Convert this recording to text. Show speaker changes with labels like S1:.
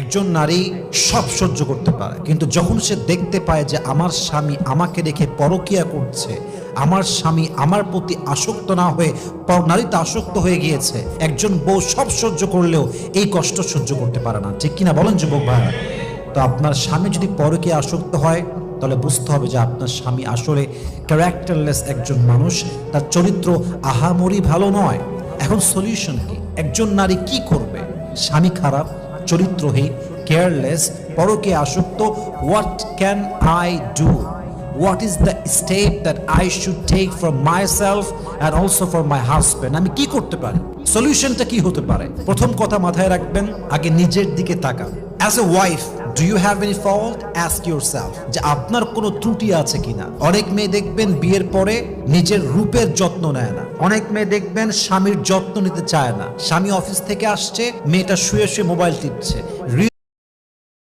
S1: একজন নারী সব সহ্য করতে পারে। কিন্তু যখন সে দেখতে পায় যে আমার স্বামী আমাকে রেখে পরকিয়া করছে, আমার স্বামী আমার প্রতি আসক্ত না হয়ে নারীতে আসক্ত হয়ে গিয়েছে, একজন বউ সব সহ্য করলেও এই কষ্ট সহ্য করতে পারে না। ঠিক কিনা বলেন যুবক ভাইয়া তো আপনার স্বামী যদি পরকে আসক্ত হয়, তাহলে বুঝতে হবে যে আপনার স্বামী আসলে ক্যারেক্টারলেস একজন মানুষ। তার চরিত্র আহামরি ভালো নয়। এখন সলিউশন কি? একজন নারী কি করবে? স্বামী খারাপ? চরিত্রহীন কেয়ারলেস পরকে আসক্ত what can I do what is the step that I should take for myself and also for my husband আমি কি করতে পারি? সলিউশনটা কি হতে পারে? প্রথম কথা মাথায় রাখবেন, আগে নিজের দিকে তাকান। As a wife do you have any fault ask yourself যে আপনার কোনো ত্রুটি আছে কিনা? অনেক মেয়ে দেখবেন বিয়ের পরে নিজের রূপের যত্ন নেয় না। অনেক মেয়ে দেখবেন স্বামীর যত্ন নিতে চায় না। স্বামী অফিস থেকে আসছে, মেয়েটা শুয়ে শুয়ে মোবাইল টিপছে।